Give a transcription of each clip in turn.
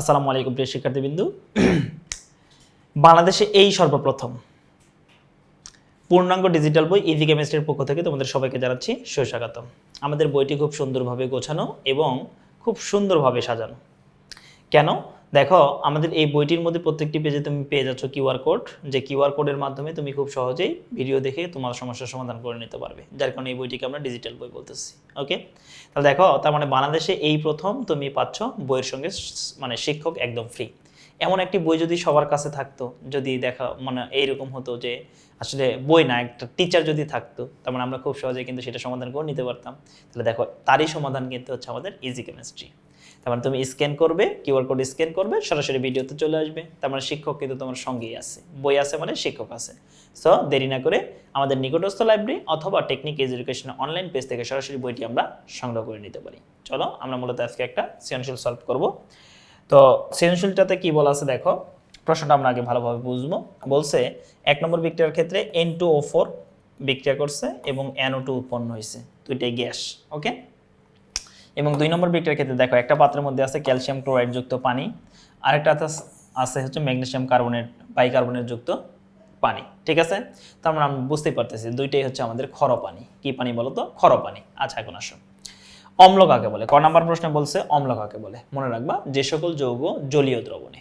আসসালামু আলাইকুম, প্রিয় শিক্ষার্থীবৃন্দু। বাংলাদেশে এই সর্বপ্রথম পূর্ণাঙ্গ ডিজিটাল বই ইজি কেমিস্ট্রির পক্ষ থেকে তোমাদের সবাইকে জানাচ্ছি সুস্বাগতম। আমাদের বইটি খুব সুন্দরভাবে গোছানো এবং খুব সুন্দরভাবে সাজানো। কেন? দেখো, আমাদের এই বইটির মধ্যে প্রত্যেকটি পেজে তুমি পেয়ে যাচ্ছ কিউআর কোড যে কিউআর কোডের মাধ্যমে তুমি খুব সহজেই ভিডিও দেখে তোমার সমস্যার সমাধান করে নিতে পারবে। যার কারণে এই বইটিকে আমরা ডিজিটাল বই বলতেছি ওকে তাহলে দেখো, তার মানে বাংলাদেশে এই প্রথম তুমি পাচ্ছ বইয়ের সঙ্গে মানে শিক্ষক একদম ফ্রি এমন একটি বই যদি সবার কাছে থাকতো, যদি দেখা মানে এইরকম হতো যে আসলে বই না, একটা টিচার যদি থাকতো, তার মানে আমরা খুব সহজে কিন্তু সেটা সমাধান করে নিতে পারতাম। তাহলে দেখো, তারই সমাধান কিন্তু হচ্ছে আমাদের ইজি কেমিস্ট্রি তার মানে তুমি স্ক্যান করবে কিউআর কোড স্ক্যান করবে, সরাসরি ভিডিওতে চলে আসবে। তার মানে শিক্ষক কিন্তু তোমার সঙ্গেই আছে। বই আছে মানে শিক্ষক আছে। সো দেরি না করে আমাদের নিকটস্থ লাইব্রেরি অথবা টেকনিক এডুকেশন অনলাইন পেজ থেকে সরাসরি বইটি আমরা সংগ্রহ করে নিতে পারি। চলো, আমরা মূলত আজকে একটা সৃজনশীল সলভ করব। তো, সৃজনশীলটাতে কি বলা আছে দেখো, প্রশ্নটা আমরা আগে ভালোভাবে বুঝব। বলছে, এক নম্বর বিক্রিয়ার ক্ষেত্রে এন টু ও ফোর বিক্রিয়া করছে এবং এনও টু উৎপন্ন হয়েছে। দুইটাই গ্যাস ওকে এবং দুই নম্বর বিক্রিয়ার ক্ষেত্রে দেখো, একটা পাত্রের মধ্যে আছে ক্যালসিয়াম ক্লোরাইড যুক্ত পানি, আরেকটা আছে- হচ্ছে ম্যাগনেসিয়াম কার্বনেট বাইকার্বনেট যুক্ত পানি, ঠিক আছে? তার মানে আমরা বুঝতেই পারতেছি, দুইটাই হচ্ছে আমাদের খর পানি। কি পানি বলো তো খর পানি। আচ্ছা এখন আসো। অম্ল কাকে বলে? ক নাম্বার প্রশ্নে বলছে, অম্ল কাকে বলে? মনে রাখবা, যে সকল যৌগ জলীয় দ্রবণে,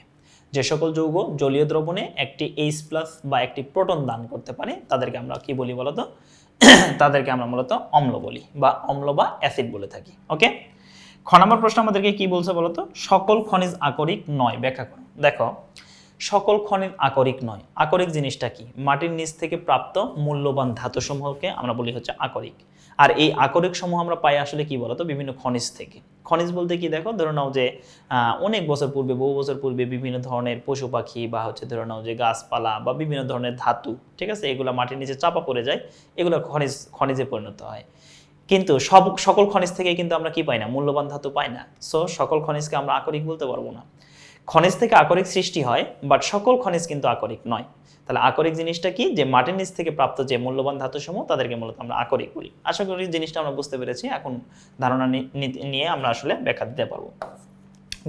যে সকল যৌগ জলীয় দ্রবণে একটি এইচ প্লাস বা একটি প্রোটন দান করতে পারে, তাদেরকে আমরা কি বলি বলতো? তাদেরকে আমরা মূলত অম্ল বলি বা অম্ল বা অ্যাসিড বলে থাকি, ওকে? খ নম্বর প্রশ্ন আমাদেরকে কি বলছে বলতো? সকল খনিজ আকরিক নয়, ব্যাখ্যা করো। দেখো সকল খনিজ আকরিক নয়। আকরিক জিনিসটা কি? মাটির নিচ থেকে প্রাপ্ত মূল্যবান ধাতুসমূহকে আমরা বলি হচ্ছে আকরিক। আর এই আকরিক সমূহ আমরা পাই আসলে কি বলতো? বিভিন্ন খনিজ থেকে। খনিজ বলতে কি দেখো? ধরে নাও যে অনেক বছর পূর্বে, বহু বছর পূর্বে বিভিন্ন ধরনের পশু পাখি বা হচ্ছে ধরে নাও যে গাছপালা বা বিভিন্ন ধরনের ধাতু, ঠিক আছে? এগুলো মাটির নিচে চাপা পড়ে যায়, এগুলো খনিজ, খনিজে পরিণত হয়। কিন্তু সব, সকল খনিজ থেকে কিন্তু আমরা কি পাই না? মূল্যবান ধাতু পাই না। সো সকল খনিজকে আমরা আকরিক বলতে পারব না। খনিজ থেকে আকরিক সৃষ্টি হয় বাট সকল খনিজ কিন্তু আকরিক নয়। তাহলে আকরিক জিনিসটা কি? যে মাটির নিচ থেকে প্রাপ্ত যে মূল্যবান ধাতু সমূহ তাদেরকে মূলত আমরা আকরিক বলি। আশা করি জিনিসটা আমরা বুঝতে পেরেছি। এখন ধারণা নিয়ে আমরা আসলে ব্যাখ্যা দিতে পারব।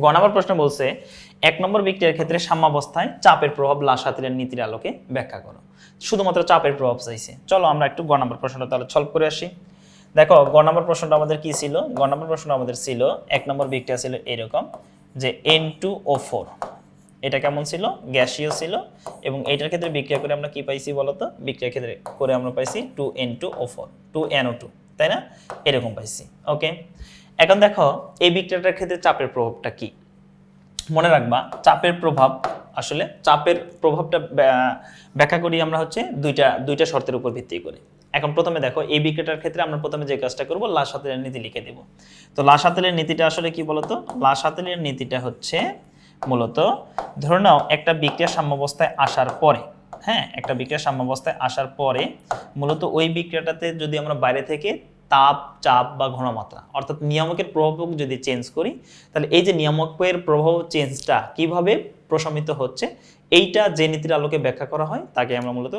গ নম্বর প্রশ্ন বলছে, এক নম্বর বিক্রিয়ার ক্ষেত্রে সাম্যাবস্থায় চাপের প্রভাব লাসাতিলের নীতির আলোকে ব্যাখ্যা করো। শুধুমাত্র চাপের প্রভাব চাইছে। চলো আমরা একটু গ নম্বর প্রশ্নটা তাহলে সলভ করে আসি। দেখো, গ নম্বর প্রশ্নটা আমাদের কি ছিল? গ নম্বর প্রশ্নটা আমাদের ছিল, এক নম্বর বিক্রিয়া ছিল এরকম। যে এন টু ও ফোর এটা কেমন ছিল? গ্যাসীয় ছিল। এবং এটার ক্ষেত্রে বিক্রিয়া করে আমরা কি পাইছি বলতো? বিক্রিয়ার ক্ষেত্রে করে আমরা পাইছি two N two O four two N O two তাই না? এরকম পাইছি, ওকে? এখন দেখো, এই বিক্রিয়াটার ক্ষেত্রে চাপের প্রভাবটা কি? মনে রাখবা, চাপের প্রভাব, আসলে চাপের প্রভাবটা ব্যা- ব্যাখ্যা করি আমরা হচ্ছে দুইটা দুইটা শর্তের উপর ভিত্তি করে। এখন প্রথমে দেখো এই বিক্রিয়াটার ক্ষেত্রে আমরা প্রথমে যে কাজটা করব, লাশ হাতেলের নীতি লিখে দেব। তো লাশ হাতেলের নীতিটা আসলে কি বলতো? লাশ হাতেলের নীতিটা হচ্ছে মূলত, ধরে নাও একটা বিক্রিয়া সাম্যাবস্থায় আসার পরে হ্যাঁ একটা বিক্রিয়া সাম্যাবস্থায় আসার পরে মূলত ওই বিক্রিয়াটাতে যদি আমরা বাইরে থেকে তাপ, চাপ বা ঘনমাত্রা, অর্থাৎ নিয়ামকের প্রভাবক যদি চেঞ্জ করি, তাহলে এই যে নিয়ামকের প্রভাব চেঞ্জটা কীভাবে প্রশমিত হচ্ছে, এইটা যে নীতির আলোকে ব্যাখ্যা করা হয়, তাকে আমরা মূলত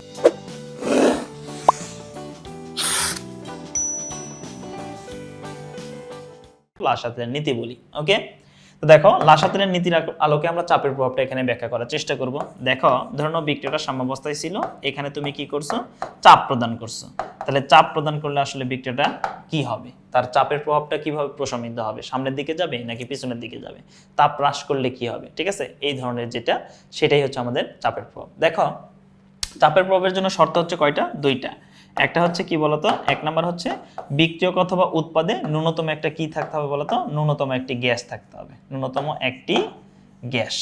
লাসাতের নীতি বলি ওকে তো দেখো লাসাতের নীতির আলোকে আমরা চাপের প্রভাবটা এখানে ব্যাখ্যা করার চেষ্টা করব। দেখো, ধরো বিক্রিয়াটা সাম্যাবস্থায় ছিল, এখানে তুমি কি করছ? চাপ প্রদান করছ। তাহলে চাপ প্রদান করলে আসলে বিক্রিয়াটা কি হবে? তার চাপের প্রভাবটা কীভাবে প্রশমিত হবে? সামনের দিকে যাবে নাকি পিছনের দিকে যাবে? তাপ হ্রাস করলে কি হবে? ঠিক আছে? এই ধরনের যেটা, সেটাই হচ্ছে আমাদের চাপের প্রভাব। দেখো, চাপের প্রভাবের জন্য শর্ত হচ্ছে কয়টা? দুইটা। একটা হচ্ছে কি বলতো? এক নাম্বার হচ্ছে বিক্রিয়ক অথবা উৎপাদে ন্যূনতম একটা কি থাকতে হবে বলতো? ন্যূনতম একটি গ্যাস থাকতে হবে। ন্যূনতম একটি গ্যাস।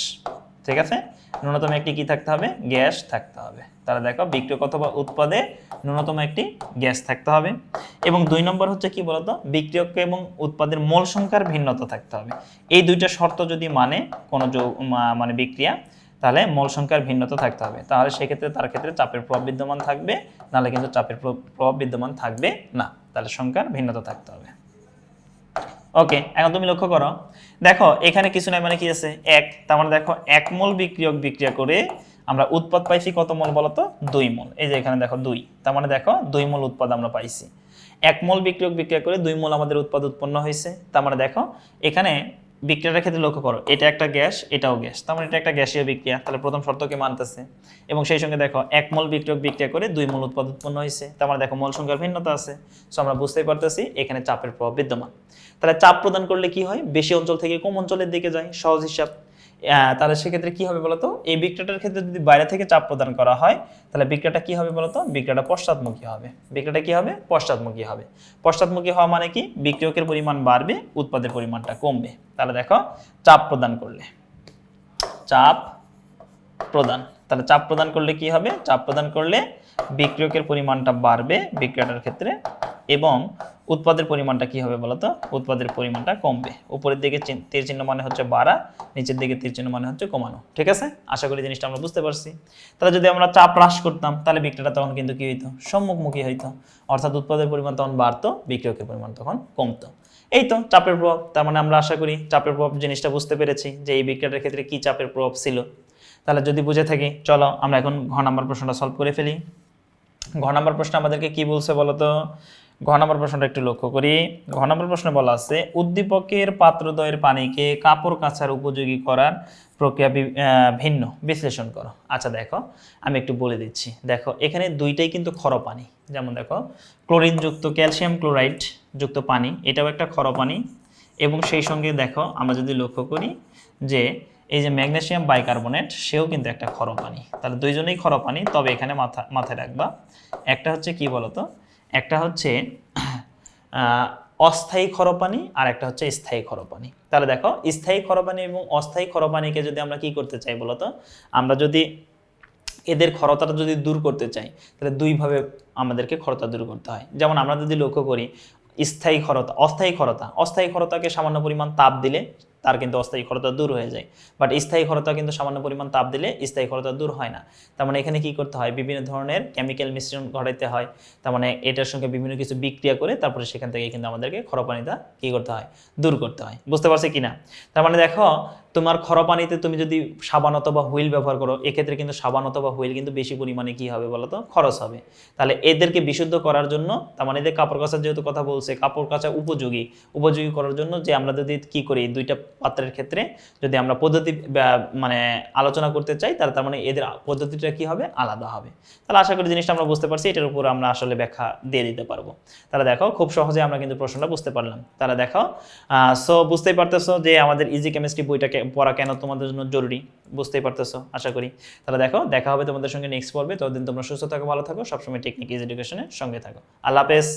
ঠিক আছে? ন্যূনতম একটি কি থাকতে হবে? গ্যাস থাকতে হবে। তাহলে দেখো, বিক্রিয়ক অথবা উৎপাদে ন্যূনতম একটি গ্যাস থাকতে হবে। এবং দুই নম্বর হচ্ছে কি বলতো? বিক্রিয়ক এবং উৎপাদের মোল সংখ্যার ভিন্নতা থাকতে হবে। এই দুইটা শর্ত যদি মানে কোনো মানে বিক্রিয়া তাহলে মোল সংখ্যার ভিন্নতা থাকতে হবে। তাহলে সেক্ষেত্রে তার ক্ষেত্রে চাপের প্রভাব বিদ্যমান থাকবে, নাহলে কিন্তু চাপের প্র- প্রভাব বিদ্যমান থাকবে না। তাহলে সংখ্যার ভিন্নতা থাকতে হবে। ওকে, এখন তুমি লক্ষ্য করো। দেখো, এখানে কিছু নাই মানে কি আছে? এক, তার মানে দেখো, এক মোল বিক্রিয়ক বিক্রিয়া করে আমরা উৎপাদ পাইছি কত মোল বলতো? দুই মোল। এই যে এখানে দেখো দুই, তার মানে দেখো দুই মোল উৎপাদ আমরা পাইছি। এক মোল বিক্রিয়ক বিক্রিয়া করে দুই মোল আমাদের উৎপাদ উৎপন্ন হয়েছে। তার মানে দেখো, এখানে বিক্রিয়াটার ক্ষেত্রে লক্ষ্য করো, এটা একটা গ্যাস, এটাও গ্যাস। তার মানে এটা একটা গ্যাসীয় বিক্রিয়া। তাহলে প্রথম শর্তকে মানতেছে? এবং সেই সঙ্গে দেখো, এক মোল বিক্রিয়ক বিক্রিয়া করে দুই মোল উৎপাদ উৎপন্ন হয়েছে। তার মানে দেখো, মল সংখ্যার ভিন্নতা আছে। সো আমরা বুঝতেই পারতেছি এখানে চাপের প্রভাব বিদ্যমান। তাহলে চাপ প্রদান করলে কি হয়? বেশি অঞ্চল থেকে কম অঞ্চলের দিকে যায়। সহজ হিসাব। তাহলে সেক্ষেত্রে কি হবে বলতো? এই বিক্রেটার ক্ষেত্রে যদি বাইরে থেকে চাপ প্রদান করা হয়, তাহলে বিক্রেটা কি হবে বলতো? বিক্রেটা পশ্চাৎমুখী হবে। বিক্রেটা কি হবে? পশ্চাৎমুখী হবে। পশ্চাৎমুখী হওয়া মানে কি? বিক্রিয়কের পরিমাণ বাড়বে, উৎপাদের পরিমাণটা কমবে। তাহলে দেখো, চাপ প্রদান করলে। চাপ প্রদান। তাহলে চাপ প্রদান করলে কি হবে? চাপ প্রদান করলে বিক্রিয়কের পরিমাণটা বাড়বে বিক্রেটার ক্ষেত্রে এবং উৎপাদের পরিমাণটা কি হবে বলতো? উৎপাদের পরিমাণটা কমবে। উপরের দিকে তীর চিহ্ন মানে হচ্ছে বাড়া, নিচের দিকে তীর চিহ্ন মানে হচ্ছে কমানো। ঠিক আছে? আশা করি জিনিসটা আমরা বুঝতে পারছি। তাহলে যদি আমরা চাপ হ্রাস করতাম, তাহলে বিক্রিয়াটা তখন কিন্তু কি হইতো? সম্মুখমুখী হইতো। অর্থাৎ উৎপাদের পরিমাণ তখন বাড়তো বিক্রিয়কের পরিমাণ তখন কমতো। এই তো চাপের প্রভাব। তার মানে আমরা আশা করি চাপের প্রভাব জিনিসটা বুঝতে পেরেছি যে এই বিক্রিয়াটার ক্ষেত্রে কি চাপের প্রভাব ছিল। তাহলে যদি বুঝে থাকি, চলো আমরা এখন ঘ নাম্বার প্রশ্নটা সলভ করে ফেলি। ঘ নাম্বার প্রশ্ন আমাদেরকে কি বলছে বলতো? ঘ নাম্বার প্রশ্নটা একটু লক্ষ্য করি। ঘ নাম্বার প্রশ্নে বলা আছে, উদ্দীপকের পাত্রদ্বয়ের পানিকে কাপড় কাচার উপযোগী করার প্রক্রিয়া ভিন্ন। বিশ্লেষণ করো। আচ্ছা দেখো, আমি একটু বলে দিচ্ছি। দেখো, এখানে দুইটাই কিন্তু ক্ষর পানি। যেমন দেখো ক্লোরিনযুক্ত ক্যালসিয়াম ক্লোরাইড যুক্ত পানি, এটাও একটা ক্ষর পানি। এবং সেই সঙ্গে দেখো, আমরা যদি লক্ষ্য করি যে, এই যে ম্যাগনেসিয়াম বাইকার্বনেট, সেও কিন্তু একটা ক্ষর পানি। তাহলে দুইজনেই ক্ষর পানি, তবে এখানে মাথা, মাথায় রাখবা। একটা হচ্ছে কি বলতো? একটা হচ্ছে অস্থায়ী খরপানি আর একটা হচ্ছে স্থায়ী খরপানি। তাহলে দেখো, স্থায়ী খরপানি এবং অস্থায়ী খরপানিকে যদি আমরা কি করতে চাই বলতো আমরা যদি এদের খরতাটা যদি দূর করতে চাই, তাহলে দুইভাবে আমাদেরকে খরতা দূর করতে হয়। যেমন আমরা যদি লক্ষ্য করি, স্থায়ী খরতা অস্থায়ী খরতা অস্থায়ী খরতাকে সামান্য পরিমাণ তাপ দিলে তার কিন্তু অস্থায়ী খরতা দূর হয়ে যায়। বাট স্থায়ী খরতা কিন্তু সামান্য পরিমাণ তাপ দিলে স্থায়ী খরতা দূর হয় না। তার মানে এখানে কি করতে হয়? বিভিন্ন ধরনের কেমিক্যাল মিশ্রণ ঘটাইতে হয়। তার মানে এটার সঙ্গে বিভিন্ন কিছু বিক্রিয়া করে তারপরে সেখান থেকে কিন্তু আমাদেরকে খরপানিটা কি করতে হয়? দূর করতে হয়। বুঝতে পারছি কিনা? তার মানে দেখো তোমার খরপানিতে তুমি যদি সাবান অথবা হুইল ব্যবহার করো, এক্ষেত্রে কিন্তু সাবান অথবা হুইল কিন্তু বেশি পরিমাণে কি হবে বলো তো খরচ হবে। তাহলে এদেরকে বিশুদ্ধ করার জন্য, তার মানে এদের কাপড় কাচার যেহেতু কথা বলছে, কাপড় কাচা উপযোগী। উপযোগী করার জন্য যে আমরা যদি কি করি দুইটা পাত্রের ক্ষেত্রে যদি আমরা পদ্ধতি মানে আলোচনা করতে চাই, তাহলে তার মানে এদের পদ্ধতিটা কি হবে? আলাদা হবে। তাহলে আশা করি জিনিসটা আমরা বুঝতে পারছি, এটার উপর আমরা আসলে ব্যাখ্যা দিয়ে দিতে পারব। তাহলে দেখো, খুব সহজে আমরা কিন্তু প্রশ্নটা বুঝতে পারলাম। তাহলে দেখো সো বুঝতেই পারতেছো যে আমাদের ইজি কেমিস্ট্রি বইটাকে পড়া কেন তোমাদের জন্য জরুরি? বুঝতেই পারতেছো, আশা করি। তাহলে দেখো, দেখা হবে তোমাদের সঙ্গে নেক্সট পর্বে। ততদিন তোমরা সুস্থ থাকো, ভালো থাকো, সবসময় টেকনিক ইজ এডুকেশনের সঙ্গে থাকো। আল্লাহ হাফেজ।